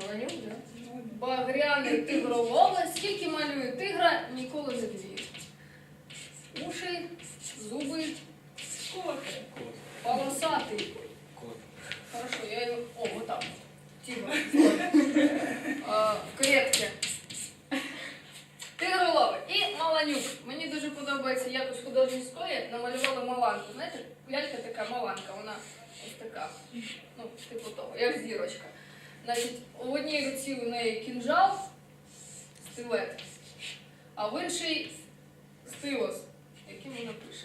Маланюк, да? Багряний тигролове, скільки малює тигра, ніколи не дві. Уші, зуби, Коти. полосатий. Кот. Хорошо, я його... О, вот там. Тигр. А, В клетці. Тигролове. І Маланюк. Мені дуже подобається якось художній школі намалювала Маланку. Знаєте, лялька така Маланка, вона ось така. Ну, типу того, як зірочка. Значить, у одній руці у неї кінжал, стилет, а в іншій стилос, яким вона пише.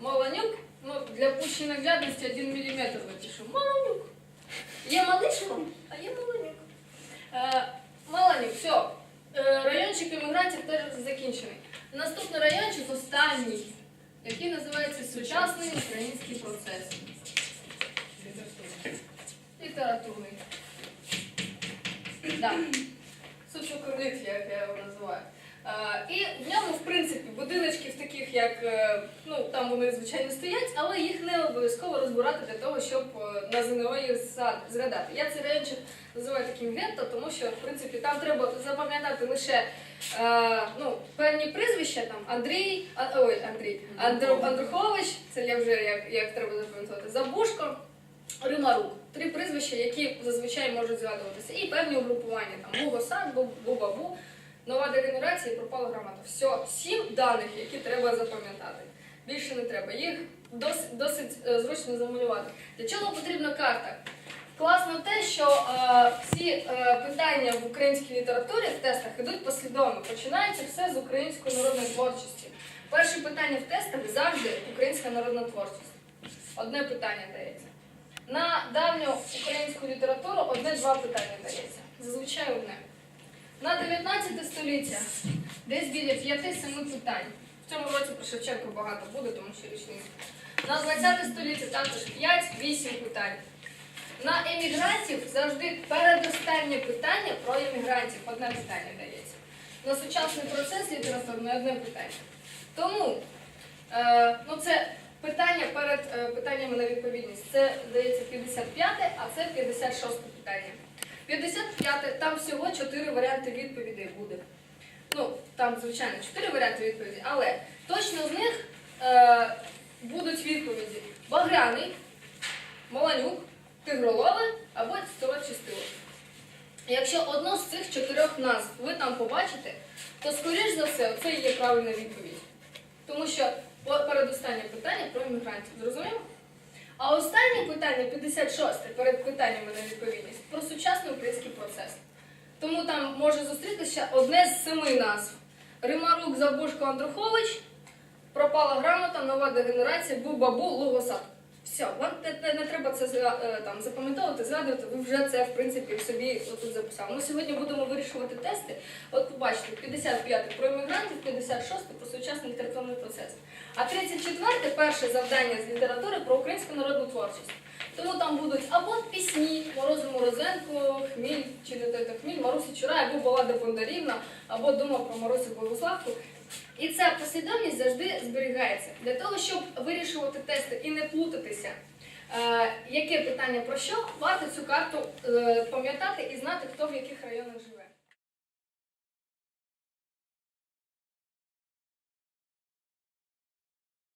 Маланюк, ну, для пущої наглядності 1 мм напишу. Маланюк. Є малишко, а є Маланюк. Е, Маланюк, все. Е, райончик іммігрантів теж закінчений. Наступний райончик останній, який називається Сучасний український процес. Літературний. Да. Соціокорнит, як я його називаю. Е, І в ньому, в принципі, будиночків таких, як е, ну там вони звичайно стоять, але їх не обов'язково розбирати для того, щоб е, на ЗНО їх згадати. Я цей райончик називаю таким гетто, тому що в принципі там треба запам'ятати лише е, ну, певні прізвища, там Андрій, а, ой, Андрій, Андру, Андрухович, це я вже як, як треба запам'ятати, Забушко. Римарук. Три прізвища, які зазвичай можуть згадуватися. І певні угрупування. Там Бугосад, Бу-Бабу, нова дегенерація і пропала грамота. Все, сім даних, які треба запам'ятати. Більше не треба. Їх досить, досить е, зручно замалювати. Для чого потрібна карта? Класно те, що е, всі е, питання в українській літературі в тестах йдуть послідовно. Починається все з української народної творчості. Перше питання в тестах завжди українська народна творчість. Одне питання дається. На давню українську літературу одне-два питання дається. Зазвичай одне. На 19 століття десь біля 5-7 питань. В цьому році про Шевченко багато буде, тому що річниця. На 20 століття також 5-8 питань. На емігрантів завжди передостаннє питання про емігрантів. Одне питання дається. На сучасний процес літературний одне питання. Тому е, ну це питання перед е, питаннями на відповідність. Це здається 55-те, а це 56 питання. 55 там всього 4 варіанти відповідей буде. Ну, там, звичайно, 4 варіанти відповіді, але точно з них е, будуть відповіді Багряний, Маланюк, Тигролове або стило. Якщо одну з цих чотирьох назв ви там побачите, то скоріш за все це і є правильна відповідь. Тому що передостаннє питання про іммігрантів, зрозуміло? А останнє питання, 56 перед питаннями на відповідність, про сучасний український процес. Тому там може зустрітися одне з семи назв: Римарук, Забушко, Андрухович, пропала грамота, нова дегенерація, Бу-Бабу, Лугосад. Все, вам не, не, треба це е, там, запам'ятовувати, згадувати, ви вже це в принципі собі тут записали. Ми сьогодні будемо вирішувати тести. От побачите, 55 про іммігрантів, 56 про сучасний літературний процес. А 34 перше завдання з літератури про українську народну творчість. Тому там будуть або пісні Морозу Морозенко, Хміль чи не той то Хміль, Марусі Чурай, або Балада Бондарівна, або Дума про Марусю Богославку. І ця послідовність завжди зберігається для того, щоб вирішувати тести і не плутатися. Е, яке питання про що, варто цю карту е, пам'ятати і знати, хто в яких районах живе.